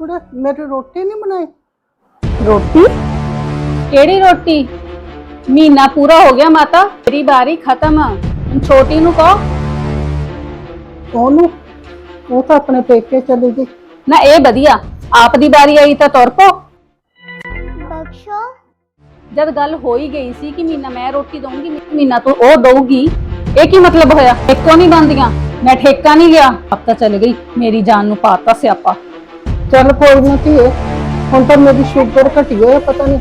ਕੁੜੇ ਮੇਰੀ ਰੋਟੀ ਨਹੀਂ ਬਣਾਈ ਰੋਟੀ ਕਿਹੜੀ ਰੋਟੀ ਮਹੀਨਾ ਪੂਰਾ ਹੋ ਗਿਆ ਮਾਤਾ ਤੇਰੀ ਬਾਰੀ ਖਤਮ ਹੁਣ ਛੋਟੀ ਨੂੰ ਕਹੋ ਉਹਨੂੰ ਉਹ ਤਾਂ ਆਪਣੇ ਪੇਕੇ ਚਲੀ ਗਈ ਨਾ ਇਹ ਵਧੀਆ ਆਪ ਦੀ ਬਾਰੀ ਆਈ ਤਾਂ ਤੁਰ ਪੋ ਬਖਸ਼ੋ ਜਦ ਗੱਲ ਹੋ ਹੀ ਗਈ ਸੀ ਕਿ ਮਹੀਨਾ ਮੈਂ ਰੋਟੀ ਦਊਂਗੀ ਮਹੀਨਾ ਤੋਂ ਉਹ ਦਊਗੀ ਇਹ ਕੀ ਮਤਲਬ ਹੋਇਆ ਇੱਕੋ ਨਹੀਂ ਬੰਦੀਆਂ ਮੈਂ ਠੇਕਾ ਨਹੀਂ ਗਿਆ ਆਪ ਤਾਂ ਚਲੇ ਗਈ ਮੇਰੀ ਜਾਨ ਨੂੰ ਪਾਤਾ ਸਿਆਪਾ ਚੱਲ ਕੋਈ ਨਾ ਧੀਏ, ਹੁਣ ਤਾਂ ਮੇਰੀ ਸ਼ੂਗਰ ਘਟੀ ਹੋਇਆ ਪਤਾ ਨਹੀਂ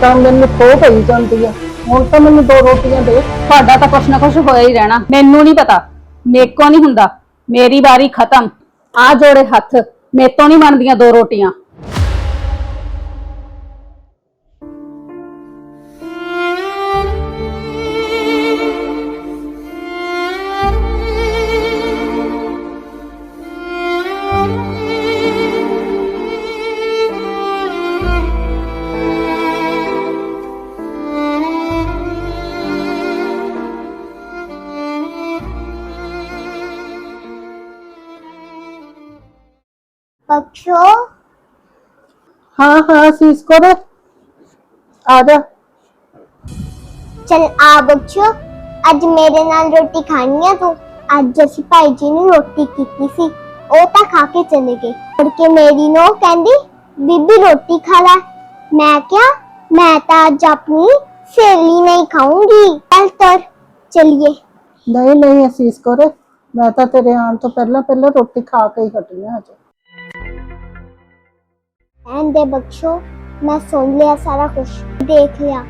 ਤਾਂ ਮੈਨੂੰ ਖੋ ਪਈ ਜਾਂਦੀ ਆ। ਹੁਣ ਤਾਂ ਮੈਨੂੰ ਦੋ ਰੋਟੀਆਂ ਦੇ। ਤੁਹਾਡਾ ਤਾਂ ਕੁਛ ਨਾ ਕੁਛ ਹੋਇਆ ਹੀ ਰਹਿਣਾ। ਮੈਨੂੰ ਨਹੀਂ ਪਤਾ। ਮੇਕੋ ਨਹੀਂ ਹੁੰਦਾ। ਮੇਰੀ ਵਾਰੀ ਖਤਮ। ਆ ਜੋੜੇ ਹੱਥ। ਮੇਤੋਂ ਨਹੀਂ ਬਣਦੀਆਂ ਦੋ ਰੋਟੀਆਂ। ਬਖਸ਼ੋ ਹਾਂ ਹਾਂ ਸੀਸ ਕੋਰੇ। ਆ ਜਾ। ਚਲ ਆ ਬਖਸ਼ੋ ਅੱਜ ਮੇਰੇ ਨਾਲ ਰੋਟੀ ਖਾਣੀ ਆ ਤੂੰ। ਅੱਜ ਅਸੀਂ ਭਾਈ ਜੀ ਨੂੰ ਰੋਟੀ ਕੀਤੀ ਸੀ ਉਹ ਤਾਂ ਖਾ ਕੇ ਚਲੇ ਗਏ। ਮੁੜ ਕੇ ਮੇਰੀ ਨੋ ਕਹਿੰਦੀ ਬੀਬੀ ਰੋਟੀ ਖਾ ਲੈ। ਮੈਂ ਕਿਹਾ ਮੈਂ ਤਾਂ ਅੱਜ ਆਪਣੀ ਸਹੇਲੀ ਨਹੀਂ ਖਾਊਂਗੀ। ਚੱਲ ਤੁਰ ਚਲਿਏ। ਨਹੀਂ ਨਹੀਂ ਅਸੀਸ ਕੋਰੇ ਮੈਂ ਤਾਂ ਤੇਰੇ ਆਉਣ ਤੋਂ ਪਹਿਲਾਂ ਪਹਿਲਾਂ ਰੋਟੀ ਖਾ ਕੇ ਹੀ ਹਟੀ ਹਾਂ ਅਜੇ ਐਨ ਦੇ ਬਖਸ਼ੋ ਮੈਂ ਸੁਣ ਲਿਆ ਸਾਰਾ ਕੁਝ ਦੇਖ ਲਿਆ,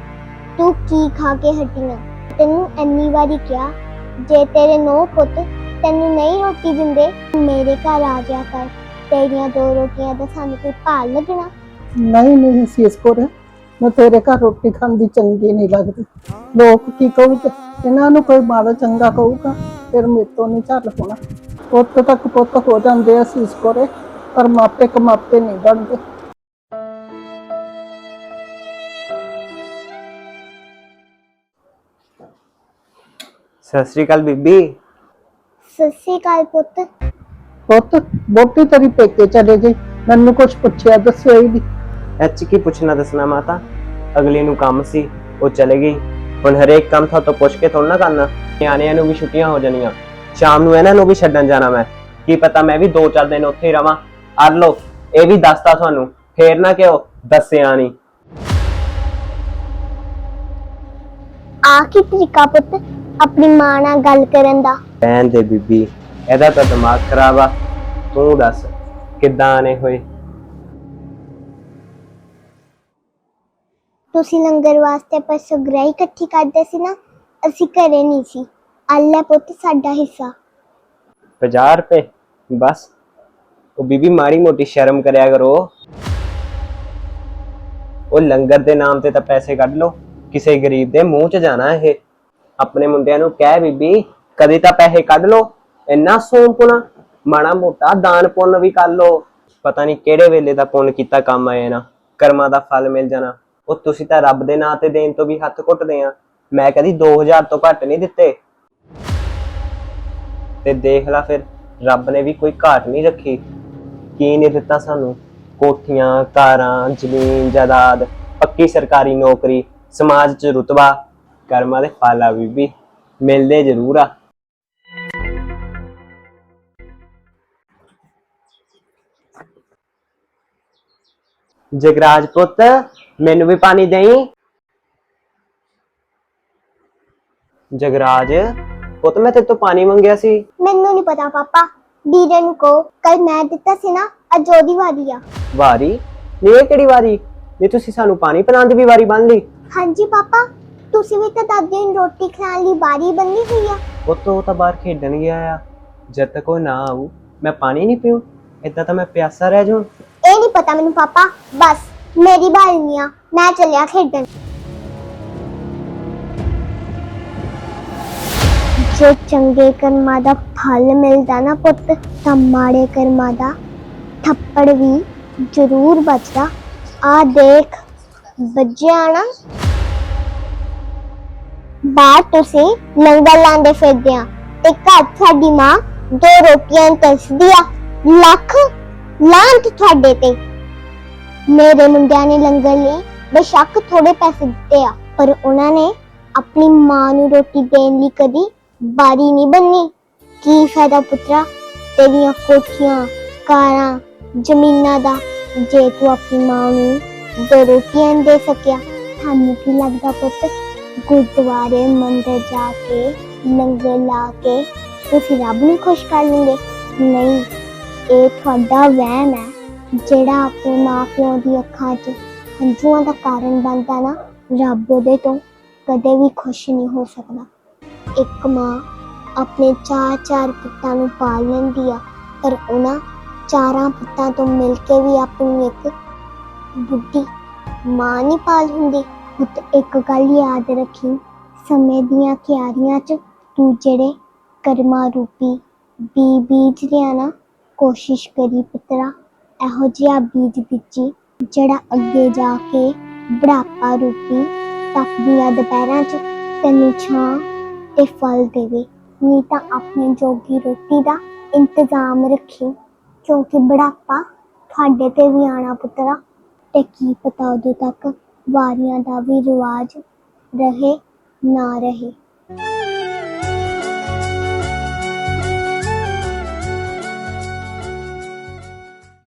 ਤੂੰ ਕੀ ਖਾ ਕੇ ਹਟੀਆਂ ਤੈਨੂੰ ਇੰਨੀ ਵਾਰੀ ਕਿਹਾ, ਜੇ ਤੇਰੇ ਨੋ ਪੁੱਤ ਤੈਨੂੰ ਨਹੀਂ ਰੋਟੀ ਦਿੰਦੇ, ਮੇਰੇ ਘਰ ਆ ਜਾ ਕਰ। ਤੇਰੀਆਂ ਦੋ ਰੋਟੀਆਂ ਦਾ ਸਾਨੂੰ ਕੋਈ ਭਾਲ ਲੱਗਣਾ? ਨਹੀਂ ਨਹੀਂ ਅਸੀਸ ਮੈਂ ਤੇਰੇ ਘਰ ਰੋਟੀ ਖਾਂਦੀ ਚੰਗੀ ਨਹੀਂ ਲੱਗਦੀ। ਲੋਕ ਕੀ ਕਹੂਗੇ? ਇਹਨਾਂ ਨੂੰ ਕੋਈ ਮਾੜਾ ਚੰਗਾ ਕਹੂਗਾ, ਫਿਰ ਮੇਰੇ ਨਹੀਂ ਚੱਲ ਹੋਣਾ। ਪੁੱਤ ਤੱਕ ਪੁੱਤ ਹੋ ਜਾਂਦੇ ਆ ਅਸੀਸ ਪਰ ਮਾਪੇ ਕਮਾਪੇ ਨਹੀਂ ਬਣਦੇ। ਸਤਿ ਸ੍ਰੀ ਅਕਾਲ ਬੀਬੀ। ਸੱਸੀ ਕਾਲ ਪੁੱਤ। ਪੁੱਤ ਬੋਟੀ ਤੇਰੀ ਪੇਕੇ ਚਲੇ ਗਈ। ਮੈਨੂੰ ਕੁਝ ਪੁੱਛਿਆ ਦੱਸਿਆ ਹੀ ਨਹੀਂ। ਐਚ ਕੀ ਪੁੱਛਣਾ ਦੱਸਣਾ ਮਾਤਾ? ਅਗਲੀ ਨੂੰ ਕੰਮ ਸੀ ਉਹ ਚਲੇ ਗਈ। ਹੁਣ ਹਰੇਕ ਕੰਮ ਤੋਂ ਪੁੱਛ ਕੇ ਥੋੜਾ ਨਾ ਕਰਨਾ। ਨਿਆਣਿਆਂ ਨੂੰ ਵੀ ਛੁੱਟੀਆਂ ਹੋ ਜਾਣੀਆਂ। ਸ਼ਾਮ ਨੂੰ ਇਹਨਾਂ ਨੂੰ ਵੀ ਛੱਡਣ ਜਾਣਾ ਮੈਂ। ਕੀ ਪਤਾ ਮੈਂ ਵੀ 2-4 ਦਿਨ ਉੱਥੇ ਹੀ ਰਵਾਂ। ਅਰ ਲੋ ਇਹ ਵੀ ਦੱਸਤਾ ਤੁਹਾਨੂੰ। ਫੇਰ ਨਾ ਕਿਉਂ ਦੱਸਿਆ ਨਹੀਂ। ਆ ਕੀ ਤਰੀਕਾ ਪੁੱਤ? ਆਪਣੀ ਮਾਂ ਨਾਲ ਗੱਲ ਕਰਨ ਦਾ। ਰਹਿਣ ਦੇ ਬੀਬੀ ਇਹਦਾ ਤਾਂ ਦਿਮਾਗ ਖਰਾਬ ਆ। ਤੂੰ ਦੱਸ ਕਿੱਦਾਂ ਆਨੇ ਹੋਏ? ਤੁਸੀਂ ਲੰਗਰ ਵਾਸਤੇ ਪਰਸੋਂ ਗ੍ਰਾਈ ਇਕੱਠੀ ਕਰਦੇ ਸੀ ਨਾ ਅਸੀਂ ਘਰੇ ਨਹੀਂ ਸੀ। ਅੱਲਾ ਪੁੱਤ ਸਾਡਾ ਹਿੱਸਾ। 50 ਰੁਪਏ ਬਸ। ਉਹ ਬੀਬੀ ਮਾੜੀ ਮੋਟੀ ਸ਼ਰਮ ਕਰਿਆ ਕਰੋ। ਉਹ ਲੰਗਰ ਦੇ ਨਾਮ ਤੇ ਤਾਂ ਪੈਸੇ ਕੱਢ ਲਓ। ਕਿਸੇ ਗਰੀਬ ਦੇ ਮੂੰਹ 'ਚ ਜਾਣਾ ਇਹ। ਆਪਣੇ ਮੁੰਡਿਆਂ ਨੂੰ ਕਹਿ ਬੀਬੀ, ਕਦੇ ਤਾਂ ਪੈਸੇ ਕੱਢ ਲਓ, ਇੰਨਾ ਸੋਮਪੁਣਾ ਮਾੜਾ ਮੋਟਾ ਦਾਨ ਪੁੰਨ ਵੀ ਕਰ ਲਓ। ਪਤਾ ਨਹੀਂ ਕਿਹੜੇ ਵੇਲੇ ਦਾ ਪੁੰਨ ਕੀਤਾ ਕੰਮ ਆਏ ਨਾ, ਕਰਮਾਂ ਦਾ ਫਲ ਮਿਲ ਜਾਣਾ। ਉਹ ਤੁਸੀਂ ਤਾਂ ਰੱਬ ਦੇ ਨਾਂ ਤੇ ਦੇਣ ਤੋਂ ਵੀ ਹੱਥ ਘੁੱਟਦੇ ਆ। ਮੈਂ ਕਦੀ 2000 ਤੋਂ ਘੱਟ ਨਹੀਂ ਦਿੱਤੇ। ਤੇ ਦੇਖ ਲੈ ਫਿਰ, ਰੱਬ ਨੇ ਵੀ ਕੋਈ ਘਾਟ ਨਹੀਂ ਰੱਖੀ। ਕੀ ਨਹੀਂ ਦਿੱਤਾ ਸਾਨੂੰ? ਕੋਠੀਆਂ, ਕਾਰਾਂ, ਜ਼ਮੀਨ, ਜਾਇਦਾਦ, ਪੱਕੀ ਸਰਕਾਰੀ ਨੌਕਰੀ, ਸਮਾਜ 'ਚ ਰੁਤਬਾ। ਕਰਮਾਂ ਦੇ ਫਲ ਆ ਬੀਬੀ ਮਿਲਦੇ ਜ਼ਰੂਰ ਆ। ਜਗਰਾਜ ਪੁੱਤ ਮੈਨੂੰ ਵੀ ਪਾਣੀ ਦੇਈ। ਜਗਰਾਜ ਪੁੱਤ ਮੈਂ ਤੇਰੇ ਤੋਂ ਪਾਣੀ ਮੰਗਿਆ ਸੀ। ਮੈਨੂੰ ਨਹੀਂ ਪਤਾ ਪਾਪਾ ਵੀਰੇ ਨੂੰ ਕੋ ਕੱਲ ਮੈਂ ਦਿੱਤਾ ਸੀ ਨਾ ਅੱਜ ਉਹਦੀ ਵਾਰੀ ਆ। ਵਾਰੀ? ਨਹੀਂ ਇਹ ਕਿਹੜੀ ਵਾਰੀ? ਨਹੀਂ ਤੁਸੀਂ ਸਾਨੂੰ ਪਾਣੀ ਪਿਲਾਉਣ ਦੀ ਵੀ ਵਾਰੀ ਬੰਨ ਲਈ। ਹਾਂਜੀ ਪਾਪਾ ਤੁਸੀਂ ਵੀ ਤਾਂ ਦਾਦੀ ਨੂੰ ਰੋਟੀ ਖਿਲਾਉਣ ਲਈ ਵਾਰੀ ਬੰਨੀ ਹੋਈ ਆ। ਉਹ ਤੋਂ ਬਾਹਰ ਖੇਡਣ ਗਿਆ ਆ। ਜਦ ਤੱਕ ਉਹ ਨਾ ਆਊ ਮੈਂ ਪਾਣੀ ਨਹੀਂ ਪੀਉ ਇਦਾਂ ਤਾਂ ਮੈਂ ਪਿਆਸਾ ਰਹਿ ਜਾਉਂ ਇਹ ਨਹੀਂ ਪਤਾ ਮੈਨੂੰ ਪਾਪਾ ਬਸ ਮੇਰੀ ਬਾਰੀ ਨਹੀਂ ਆ ਮੈਂ ਚੱਲਿਆ ਖੇਡਣ। ਜੋ ਚੰਗੇ ਕਰਮਾਂ ਦਾ ਫਲ ਮਿਲਦਾ ਨਾ ਪੁੱਤ ਤਾਂ ਮਾੜੇ ਕਰਮਾਂ ਦਾ ਥੱਪੜ ਵੀ ਜ਼ਰੂਰ ਬਚਦਾ। ਆ ਦੇਖ ਵੱਜਿਆ ਨਾ ਬਾਹਰ ਤੁਸੀਂ ਲੰਗਰ ਲਾਉਂਦੇ ਫਿਰਦੇ ਆ। ਤੇ ਘਰ ਸਾਡੀ ਮਾਂ ਦੋ ਰੋਟੀਆਂ ਤਰਸਦੀ ਆ। ਲੱਖ ਲਾਂਟ ਤੁਹਾਡੇ ਤੇ। ਮੇਰੇ ਮੁੰਡਿਆਂ ਨੇ ਲੰਗਰ ਲਈ ਬੇਸ਼ੱਕ ਥੋੜੇ ਪੈਸੇ ਦਿੱਤੇ ਆ, ਪਰ ਉਹਨਾਂ ਨੇ ਆਪਣੀ ਮਾਂ ਨੂੰ ਰੋਟੀ ਦੇਣ ਲਈ ਕਦੀ ਬਾਰੀ ਨਹੀਂ ਬੰਨੀ। ਕੀ ਫਾਇਦਾ ਪੁੱਤਰਾ, ਤੇਰੀਆਂ ਕੋਠੀਆਂ, ਕਾਰਾਂ, ਜ਼ਮੀਨਾਂ ਦਾ ਜੇ ਤੂੰ ਆਪਣੀ ਮਾਂ ਨੂੰ ਦੋ ਰੋਟੀਆਂ ਨੀ ਦੇ ਸਕਿਆ, ਤੁਹਾਨੂੰ ਕੀ ਲੱਗਦਾ ਪੁੱਤ? ਗੁਰਦੁਆਰੇ, ਮੰਦਰ ਜਾ ਕੇ, ਲੰਗਰ ਲਾ ਕੇ, ਤੁਸੀਂ ਰੱਬ ਨੂੰ ਖੁਸ਼ ਕਰ ਲਓਗੇ। ਨਹੀਂ, ਇਹ ਤੁਹਾਡਾ ਵਹਿਮ ਹੈ, ਜਿਹੜਾ ਆਪਣੇ ਮਾਪਿਆਂ ਦੀ ਅੱਖਾਂ 'ਚ ਹੰਝੂਆਂ ਦਾ ਕਾਰਨ ਬਣਦਾ ਨਾ, ਰੱਬ ਉਹਦੇ ਤੋਂ ਕਦੇ ਵੀ ਖੁਸ਼ ਨਹੀਂ ਹੋ ਸਕਦਾ। ਇੱਕ ਮਾਂ ਆਪਣੇ ਚਾਰ ਚਾਰ ਪੁੱਤਾਂ ਨੂੰ ਪਾਲ ਲੈਂਦੀ ਆ, ਪਰ ਉਹਨਾਂ ਚਾਰਾਂ ਪੁੱਤਾਂ ਤੋਂ ਮਿਲ ਕੇ ਵੀ ਆਪਣੀ ਇੱਕ ਬੁੱਢੀ ਮਾਂ ਨਹੀਂ ਪਾਲ ਹੁੰਦੀ। ਪੁੱਤ ਇੱਕ ਗੱਲ ਯਾਦ ਰੱਖੀ। ਸਮੇਂ ਦੀਆਂ ਕਿਆਰੀਆਂ 'ਚ ਤੂੰ ਜਿਹੜੇ ਕਰਮਾ ਰੂਪੀ ਬੀ ਬੀਜ ਲਿਆ ਨਾ ਕੋਸ਼ਿਸ਼ ਕਰੀ ਪੁੱਤਰਾ। ਇਹੋ ਜਿਹਾ ਬੀਜ ਬੀਜੀ, ਜਿਹੜਾ ਅੱਗੇ ਜਾ ਕੇ ਬੁਢਾਪਾ ਰੂਪੀ ਤਪਦੀਆਂ ਦੁਪਹਿਰਾਂ 'ਚ ਤੈਨੂੰ ਛਾਂ ਤੇ ਫਲ ਦੇਵੇ। ਨਹੀਂ ਤਾਂ ਆਪਣੇ ਜੋਗੀ ਰੋਟੀ ਦਾ ਇੰਤਜ਼ਾਮ ਰੱਖੀ, ਕਿਉਂਕਿ ਬੁਢਾਪਾ ਤੁਹਾਡੇ ਤੇ ਵੀ ਆਣਾ ਪੁੱਤਰਾ। ਤੇ ਕੀ ਪਤਾ ਉਦੋਂ ਤੱਕ ਵਾਰੀਆਂ ਦਾ ਵੀ ਰਿਵਾਜ ਰਹੇ ਨਾ ਰਹੇ।